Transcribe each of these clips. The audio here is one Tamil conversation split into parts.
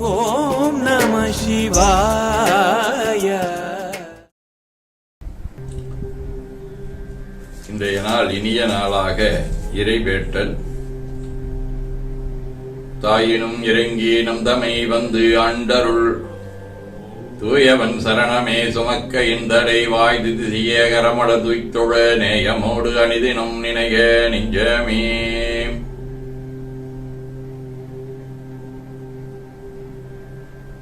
ஓம் நம சிவாய. இன்றைய நாள் இனிய நாளாக இறைவேட்டல். தாயினும் இறங்கி நம் தமை வந்து ஆண்டருள். தூயவன் சரணமே சுமக்க இந்தடை வாய்து திசியகரமட துய்த்தொழ நேயமோடு அணிதினும் நினைக நெஞ்சமே.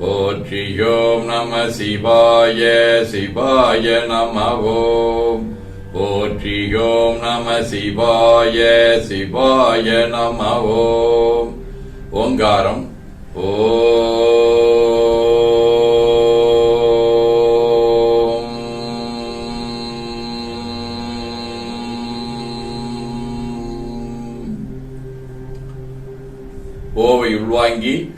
ஓம் நம சிவாய சிவாய நம ஓம் போற்றியோம் நம சிவாய சிவாய நம ஓம் ஓங்காரம். ஓம். ஓவை உள்வாங்கி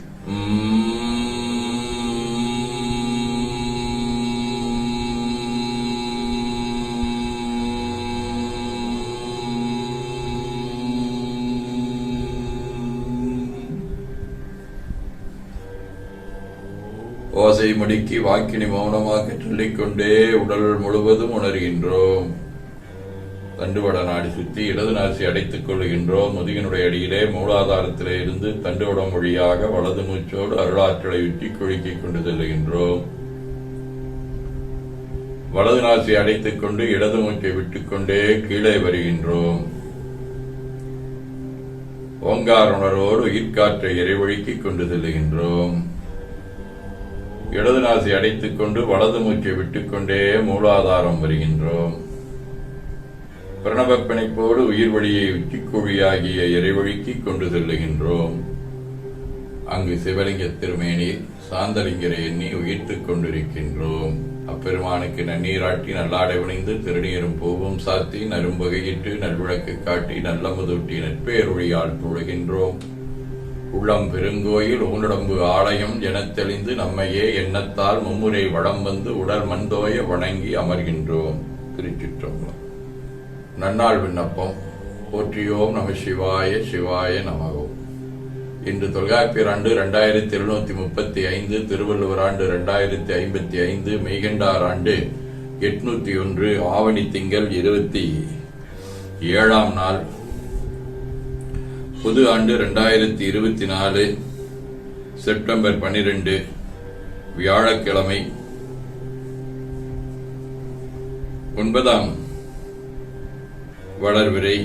ஓசை முடுக்கி வாக்கினை மௌனமாக சொல்லிக்கொண்டே உடல் முழுவதும் உணர்கின்றோம். தண்டுவட நாடி சுற்றி இடது நாசி அடைத்துக் கொள்கின்றோம் முதுகினுடைய அடியிலே மூலாதாரத்திலே இருந்து தண்டுவடம் வழியாக வலது மூச்சோடு அருளாற்றலை உற்றி குழுக்கிக் கொண்டு செல்லுகின்றோம். வலது நாசி அடைத்துக் கொண்டு இடது மூச்சை விட்டுக்கொண்டே கீழே வருகின்றோம். ஓங்கார உணர்வோடு உயிர்காற்றை இறைவழுக்கிக் கொண்டு செல்லுகின்றோம். இடது நாசி அடைத்துக் கொண்டு வலது மூச்சை விட்டுக்கொண்டே மூலாதாரம் வருகின்றோம். பிரணவப் பிணைப்போடு உயிர் வழியை உச்சிக்குழியாகிய இறைவழிக்கு கொண்டு செல்லுகின்றோம். அங்கு சிவலிங்க திருமேனி சாந்தலிங்கரை எண்ணி உயிர்த்துக் கொண்டிருக்கின்றோம். அப்பெருமானுக்கு நன்னீராட்டி நல்லாடை உணைந்து திருநீரும் பூவும் சாத்தி நரும்பகையிட்டு நல்விளக்கு காட்டி நல்ல முதூட்டி நட்பேருழியால் தொழுகின்றோம் உள்ளம் பெருங்கோயில் ஊனடம்பு ஆலயம் எனத் தெளிந்து நம்மையே எண்ணத்தால் மும்முறை வடம் வந்து உடல் மந்தோய வணங்கி அமர்கின்றோம். திருச்சிற்றம்பலம். நன்னாள் விண்ணப்பம். போற்றியோம் நம சிவாய சிவாய நமகோம் இன்று தொல்காப்பியர் ஆண்டு ரெண்டாயிரத்தி எழுநூத்தி முப்பத்தி ஐந்து திருவள்ளுவர் ஆண்டு ரெண்டாயிரத்தி ஐம்பத்தி ஐந்து மெய்கண்டார் ஆண்டு எட்நூத்தி ஒன்று ஆவணி திங்கள் இருபத்தி ஏழாம் நாள். புது ஆண்டு ரெண்டாயிரத்தி இருபத்தி நாலு செப்டம்பர் பன்னிரெண்டு வியாழக்கிழமை ஒன்பதாம் வளர்விரை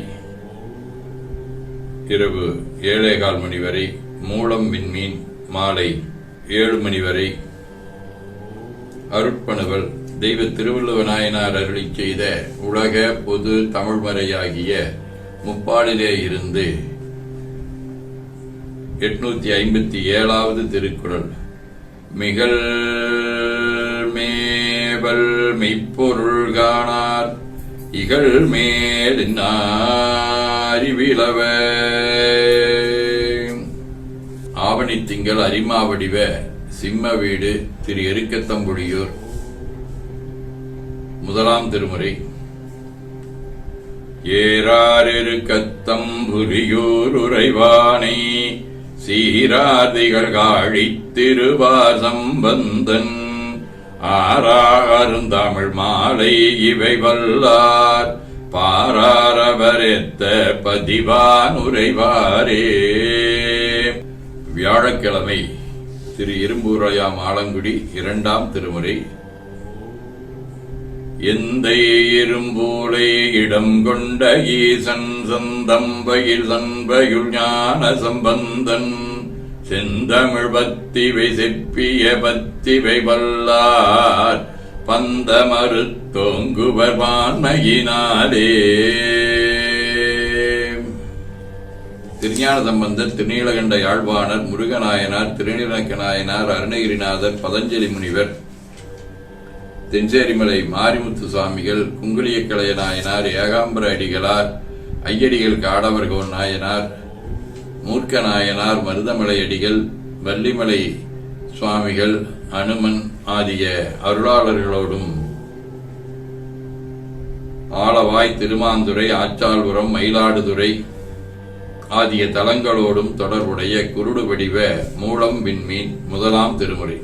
இரவு ஏழே கால் மணி வரை மூலம் விண்மீன் மாலை ஏழு மணி வரை அருட்பணுவல் தெய்வ திருவள்ளுவநாயனார் அருளி செய்த உலக பொது தமிழ்மறையாகிய முப்பாடிலே இருந்து எட்நூத்தி ஐம்பத்தி ஏழாவது திருக்குறள். மிகல் மேவல் மெய்ப்பொருள் காணார் இகழ் மேல் அறிவிலவ ஆவணி திங்கள் அரிமாவடிவ சிம்ம வீடு திரு எருக்கத்தம்புடியூர் முதலாம் திருமுறை. ஏறாரிருக்கத்தம்புரியூர் உறைவானை சீராதிகள் காழி திருவார் சம்பந்தன் ஆறாருந்தமிழ் மாலை இவை வல்லார். பாராரவரெத்த பதிவான் உரைவாரே வியாழக்கிழமை திரு இரும்பூரையாம் ஆலங்குடி இரண்டாம் திருமுறை எந்த இரும்பூலை இடம் கொண்ட ஈசன் சந்தம்பயில் சண்பயுள் ஞான சம்பந்தன். செந்தமிழ் பத்திவை செப்பிய பத்திவை வல்லார் பந்த மறுத்தோங்குவர் பான்மையினாலே திருஞான சம்பந்தர் திருநீலகண்ட யாழ்வாணர் முருகநாயனார் திருநீலக்க நாயனார் அருணகிரிநாதர் பதஞ்சலி முனிவர் தென்சேரிமலை மாரிமுத்து சுவாமிகள் குங்குளியக்கலைய நாயனார் ஏகாம்பர அடிகளார் ஐயடிகள் காடவர்கோ நாயனார் மூர்க்க நாயனார் மருதமலை அடிகள் வள்ளிமலை சுவாமிகள் அனுமன் ஆகிய அருளாளர்களோடும் ஆலவாய் திருமாந்துறை ஆச்சாள்புரம் மயிலாடுதுறை ஆகிய தலங்களோடும் தொடர்புடைய குருடு வடிவ மூலம் விண்மீன் முதலாம் திருமுறை.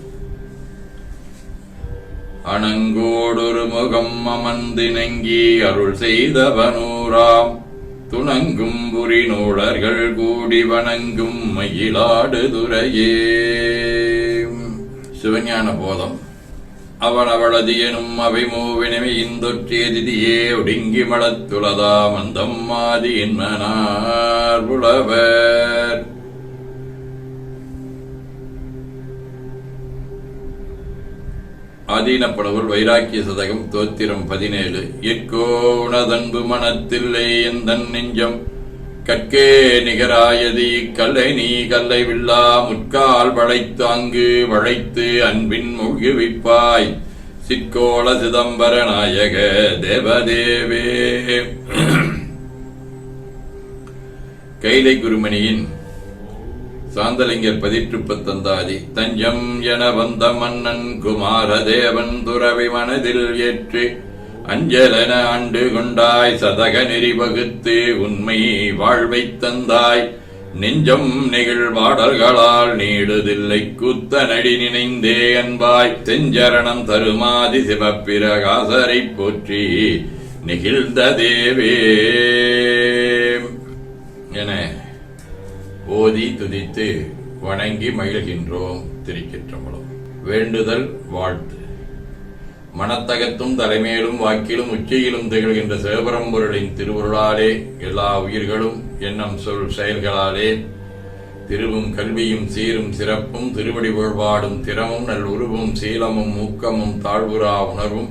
அணங்கோடொரு முகம் அமர்ந்தினங்கி அருள் செய்தவனூராம். துணங்கும் புரி நூலர்கள் கூடி வணங்கும் மயிலாடு துறையே. சிவஞான போதம். அவன் அவளது எனும் அவை மூவினமை இந்தொற்றேதிதியே ஒடுங்கி மலத்துளதா மந்தம் மாதி என்மனார் புலவர். ஆதீனப்படவுள் வைராக்கிய சதகம் தோத்திரம் பதினேழு. எற்கோ மனத்தில்லை எந்தன் நெஞ்சம்? கற்கே நிகராயதி கல்லை நீ கல்லை வில்லா முற்கால் வளைத்தாங்கு வளைத்து அன்பின் முகிவிப்பாய் சிக்கோள சிதம்பர நாயக தேவதேவே. கைலை குருமணியின் சாந்தலிங்கர் பதிற்று தந்தாதி தஞ்சம் என வந்த மன்னன் குமாரதேவன் துறவி மனதில் ஏற்று அஞ்சலென ஆண்டு கொண்டாய் சதக நெறி வகுத்து உண்மை வாழ்வைத் தந்தாய் நெஞ்சம் நெகிழ்பாடல்களால் நீடுதில்லை கூத்த நடி நினைந்தே அன்பாய் செஞ்சரணம் தருமாதி சிவப்பிரகாசரை போற்றி நெகிழ்ந்த தேவே என ஓதி துதித்து வணங்கி மகிழ்கின்றோம் திருக்கிற்றம்பலம் வேண்டுதல் வாழ்த்து. மனத்தகத்தும் தலைமையிலும் வாக்கிலும் உச்சியிலும் திகழ்கின்ற சிவபரம்பொருளின் திருவுருளாலே எல்லா உயிர்களும் எண்ணம் சொல் செயல்களாலே திருவும் கல்வியும் சீரும் சிறப்பும் திருவடி புகழ்பாடும் திறமும் நல் உருவும் சீலமும் ஊக்கமும் தாழ்வுரா உணர்வும்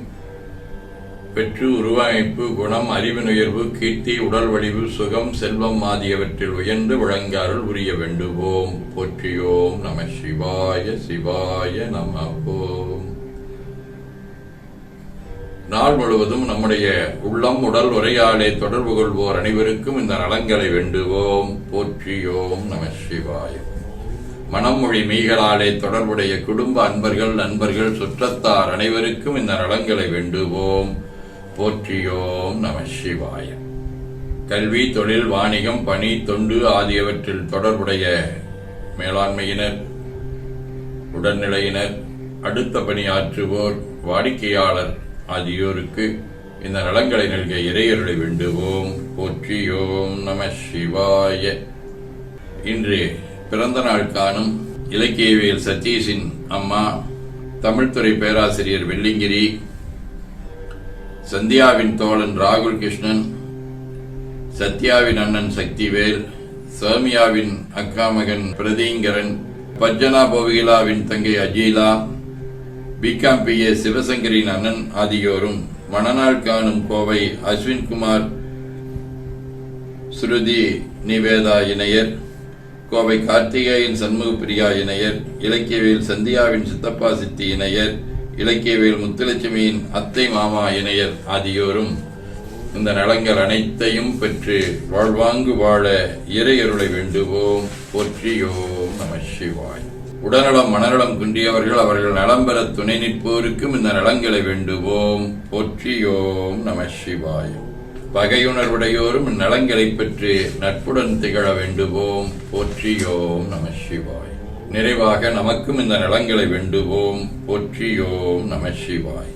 பெற்று உருவமைப்பு குணம் அறிவினுயர்வு கீர்த்தி உடல் வடிவு சுகம் செல்வம் ஆகியவற்றில் உயர்ந்து விளங்க உரிய வேண்டுவோம். போற்றியோம் நம சிவாய சிவாய நம ஓம் நாள் முழுவதும் நம்முடைய உள்ளம் உடல் உரையாடை தொடர்பு கொள்வோர் அனைவருக்கும் இந்த நலங்களை வேண்டுவோம். போற்றியோம் நம சிவாய. மனமொழி மெய்களாலே தொடர்புடைய குடும்ப அன்பர்கள் நண்பர்கள் சுற்றத்தார் அனைவருக்கும் இந்த நலங்களை வேண்டுவோம். போற்றியோம் நம சிவாய. கல்வி தொழில் வாணிகம் பணி தொண்டு ஆகியவற்றில் தொடர்புடைய மேலாண்மையினர் உடல்நிலையினர் அடுத்த பணியாற்றுவோர் வாடிக்கையாளர் ஆகியோருக்கு இந்த நலங்களை நல்க இறையருளை வேண்டுவோம். போற்றியோம் நம சிவாய. இன்று பிறந்த நாள் காணும் இலக்கியவியல் சதீஷின் அம்மா தமிழ்துறை பேராசிரியர் வெள்ளிங்கிரி சந்தியாவின் தோழன் ராகுல் கிருஷ்ணன் சத்யாவின் அண்ணன் சக்திவேல் சௌமியாவின் அக்கா மகன் பிரதீங்கரன் பஜ்ஜனா போவிகிலாவின் தங்கை அஜீலா பிகாம் பி ஏ சிவசங்கரின் அண்ணன் ஆகியோரும் மணநாள் காணும் கோவை அஸ்வின்குமார் ஸ்ருதி நிவேதா இணையர் கோவை கார்த்திகேயன் சண்முக பிரியா இணையர் இலக்கியவேல் சந்தியாவின் சித்தப்பா சித்தி இணையர் இலக்கியவேல் முத்துலட்சுமியின் அத்தை மாமா இணையர் ஆகியோரும் இந்த நலங்கள் அனைத்தையும் பெற்று வாழ்வாங்கு வாழ இறையருளை வேண்டுவோம். போற்றியோம் நம சிவாய். உடல்நலம் மனநலம் குன்றியவர்கள் அவர்கள் நலம் பெற துணை நிற்போருக்கும் இந்த நலங்களை வேண்டுவோம். போற்றியோம் நம சிவாய். பகையுணர்வுடையோரும் இந்நலங்களை பெற்று நட்புடன் திகழ வேண்டுவோம். போற்றியோம் நம சிவாய். நிறைவாக நமக்கும் இந்த நலங்களை வேண்டுவோம் போற்றியோம் நம சிவாய்.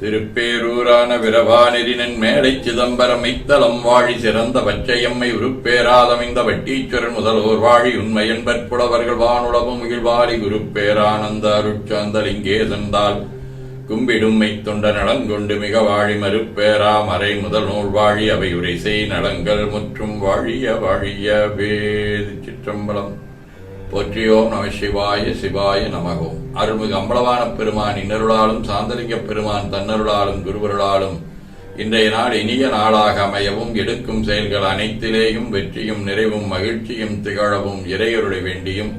திருப்பேரூரான விரவானெறினன் மேடை சிதம்பரம் மைத்தலம் வாழி சிறந்த பச்சையம்மை உருப்பேராதமைந்த வட்டீச்சுரன் முதல்வோர் வாழி உண்மை என்பற்புலவர்கள் வானுளவும் மகிழ்வாரி குருப்பேரானந்த அருட்சாந்தலிங்கே தந்தால் கும்பிடும்மை தொண்ட நலங்கொண்டு மிக வாழி மறுப்பேரா மறை முதல் நூல் வாழி அவை உரை செய் நலங்கள் முற்றும் வாழிய வாழிய வேதி சிற்றம்பலம் போற்றியோம் நம சிவாய சிவாய நமகோம் அருள்மிகு அம்பலவான பெருமான் இன்னருளாலும் சாந்தலிங்க பெருமான் தன்னருளாலும் குருவருளாலும் இன்றைய நாள் இனிய நாளாக அமையவும் எடுக்கும் செயல்கள் அனைத்திலேயும் வெற்றியும் நிறைவும் மகிழ்ச்சியும் திகழவும் இறையருளை வேண்டியும்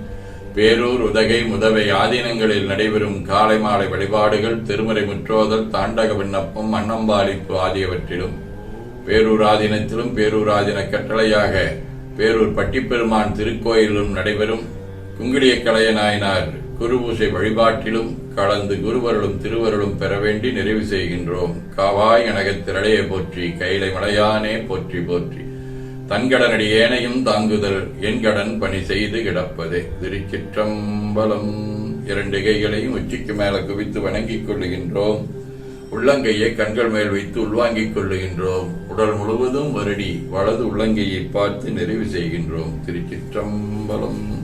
பேரூர் உதகை முதவை ஆதீனங்களில் நடைபெறும் காலை மாலை வழிபாடுகள் திருமறை முற்றோதல் தாண்டக விண்ணப்பம் அன்னம்பாளிப்பு ஆகியவற்றிலும் பேரூர் ஆதீனத்திலும் பேரூர் ஆதீன கட்டளையாக பேரூர் பட்டிப்பெருமான் திருக்கோயிலும் நடைபெறும். குங்கிலிய கலைய நாயனார் குருபூசை வழிபாட்டிலும் கலந்து குருவருளும் திருவருளும் பெற வேண்டி நிறைவு செய்கின்றோம். காவாய் கனகத் திரளைய போற்றி கைலை மலையானே போற்றி போற்றி. தன்கடனடி ஏனையும் தாங்குதல் என் கடன் பணி செய்து கிடப்பதே. திருச்சிற்றம்பலம் இரண்டு கைகளையும் உச்சிக்கு மேல குவித்து வணங்கிக் கொள்ளுகின்றோம். உள்ளங்கையை கண்கள் மேல் வைத்து உள்வாங்கிக் கொள்ளுகின்றோம். உடல் முழுவதும் வருடி வலது உள்ளங்கையை பார்த்து நிறைவு செய்கின்றோம். திருச்சிற்றம்பலம்